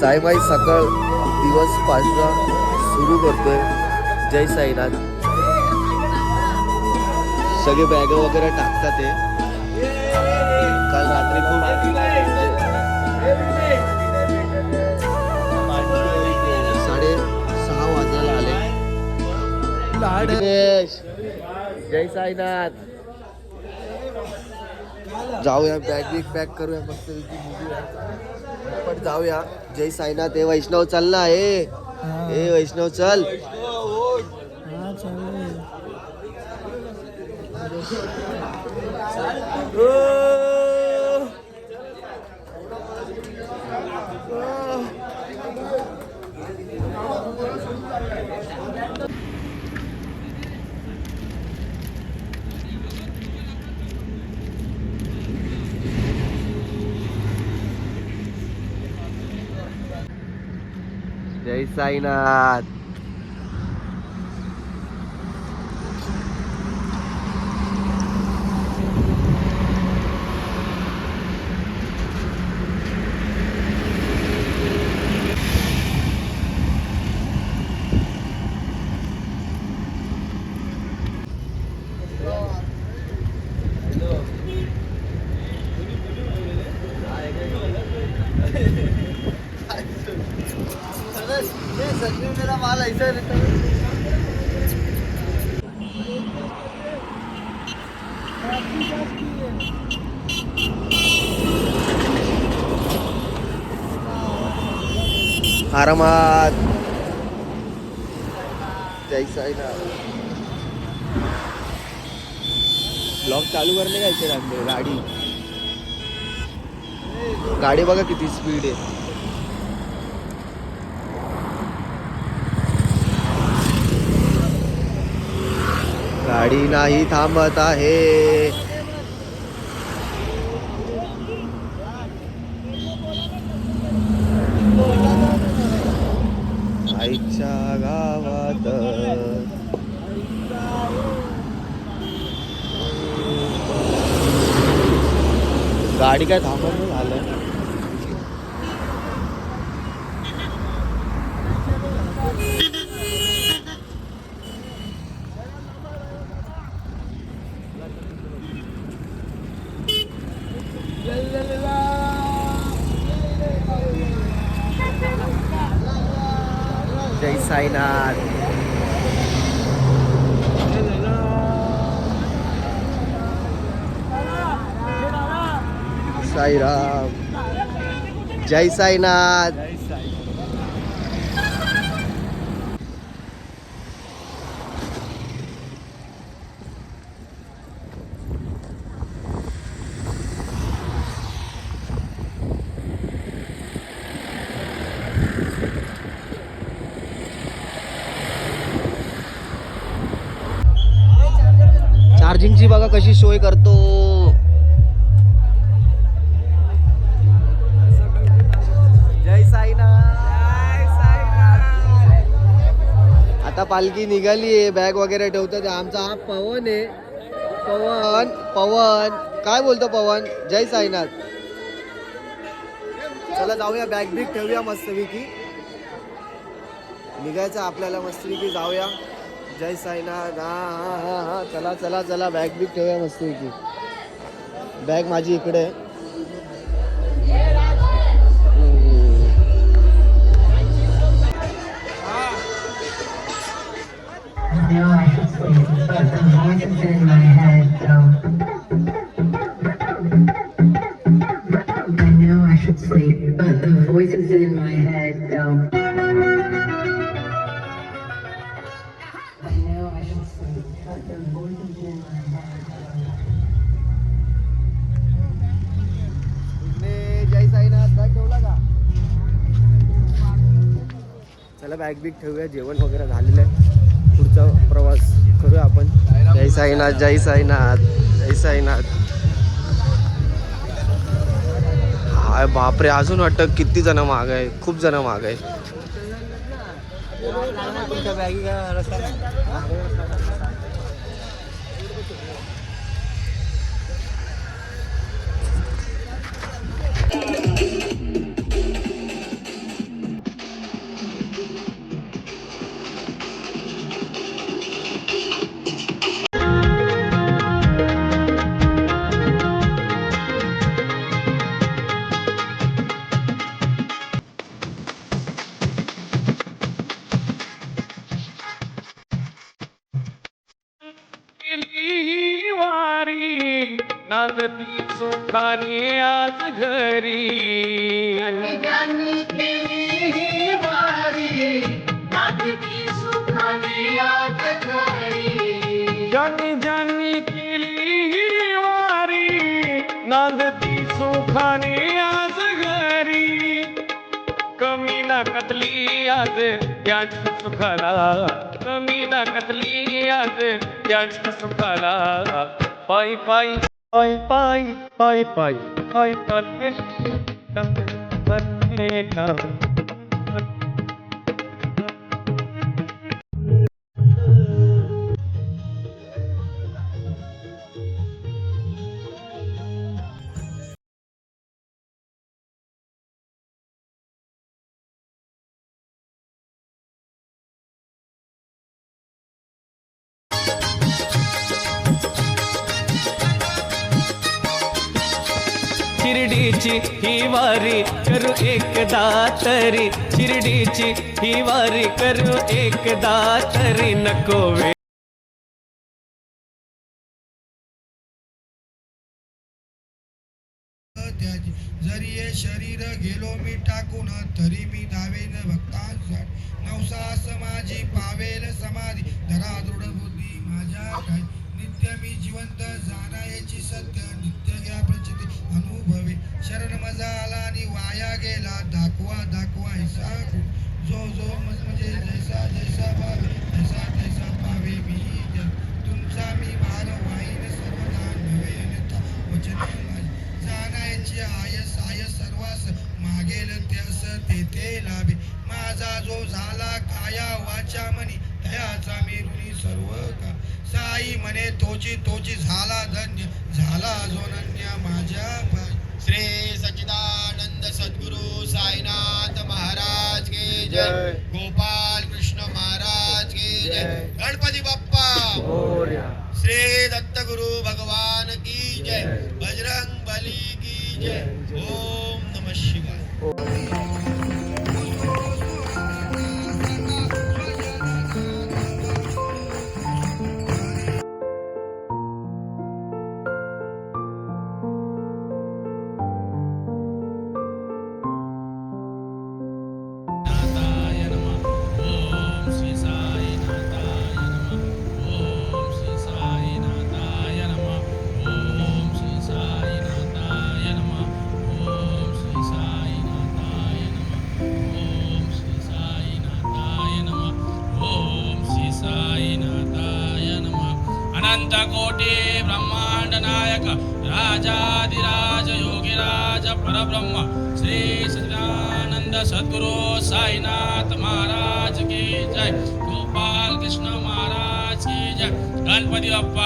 साईबाई सकाळ दिवस पाचवा सुरू करतोय. जय साईनाथ सगळे बॅग वगैरे टाकतात ते. काल रात्री खूप साडे सहा वाजायला आले. जय साईनाथ. जाऊया बॅग बिग पॅक करूया मस्त पण जाऊया. जय साईनाथ. हे वैष्णव चल ना हे हे वैष्णव चल. जय साईनाथ मेरा आरामात. जय साईनाथ ब्लॉक चालू करणे काय इथे गाडी. गाडी बघा किती स्पीड आहे. गाडी नाही थांबत आहे. गाडी काय थांबत नाही झालं जय साईनाथ. साईराम. जय साईनाथ. चार्जिंगची बघा कशी सोय करतो. आता पालखी निघाली आहे बॅग वगैरे ठेवतात. आमचा हा पवन आहे. पवन पवन. काय बोलतो पवन? जय साईनाथ. चला जाऊया बॅग बिग ठेवूया मस्तपैकी. निघायचं आपल्याला मस्तपैकी जाऊया. जय साईनाथ. हा हा हा हा. चला चला चला बॅग बिग ठेवूया मस्तपैकी. बॅग माझी इकडे आहे. Know I should sleep, but the voices in my head don't. I know I should sleep, but the voices in my head don't. I know I should sleep, but the voices in my head चला bag big ठेवूया जेवण वगैरे झालेलं आहे प्रवास करूया आपण. जय साईनाथ जय साईनाथ जय साईनाथ. हाय बापरे अजून वाटतं किती जण माग आहे. खूप जण माग आहे. नांदती सुखाने आज घरी। ज्यांनी ज्यांनी केली ही वारी नांदती सुखाने आज घरी। कमी ना कतली आज त्यांच्या सुखाला। कमी ना कतली आज त्यांच्या सुखाला। पायी पायी Bye bye, bye bye, bye bye. can't miss, can't miss, can't शिर्डीची ही वारी करू एकदा तरी. शिर्डीची ही वारी करू एकदा तरी. नको वे जरी हे शरीर गेलो मी टाकून तरी मी धावेन भक्तांसाठी. नवसास माझी पावेल समाधी. धरा दृढ बुद्धी माझ्या नित्य मी जिवंत जाणायची सत्य. नित्य घ्या Acara Namazal साईनाथ महाराज के जय। गोपाल कृष्ण महाराज के जय। गणपती बाप्पा। श्री दत्तगुरु भगवान की जय। बजरंग बली की जय। ओम नमः शिवाय। ಕೋಟಿ ಬ್ರಹ್ಮಾಂಡ ನಾಯಕ ರಾಜಾಧಿರಾಜ ಯೋಗಿರಾಜ ಪರಬ್ರಹ್ಮ ಶ್ರೀ ಸದಾನಂದ ಸದ್ಗುರು ಸಾಯಿನಾಥ ಮಹಾರಾಜ ಕಿ ಜಯ ಗೋಪಾಲ್ ಕೃಷ್ಣ ಮಹಾರಾಜ ಕಿ ಜಯ ಗಣಪತಿ ಅಪ್ಪ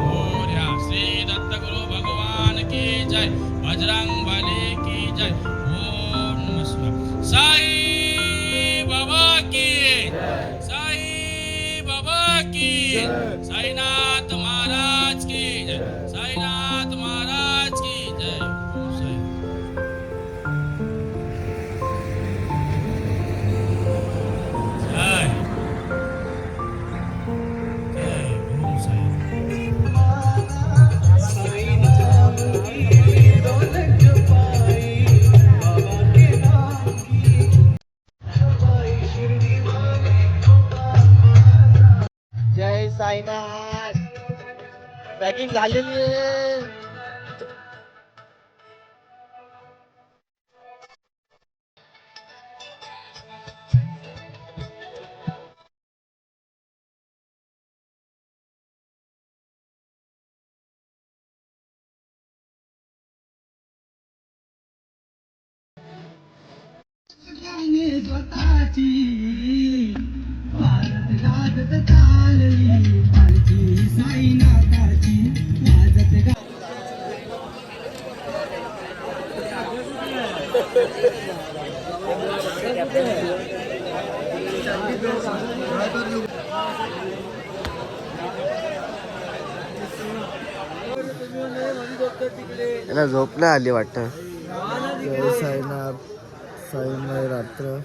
ಮೋರ್ಯ ಶ್ರೀ ದತ್ತಗುರು ಭಗವಾನ್ ಕಿ ಜಯ बजरंग बली की जय ओम नमः साई عينك باجي زعلني وقعتي आहे याला झोप नाही आली वाटत. जय साईनाथ. साईमय रात्र.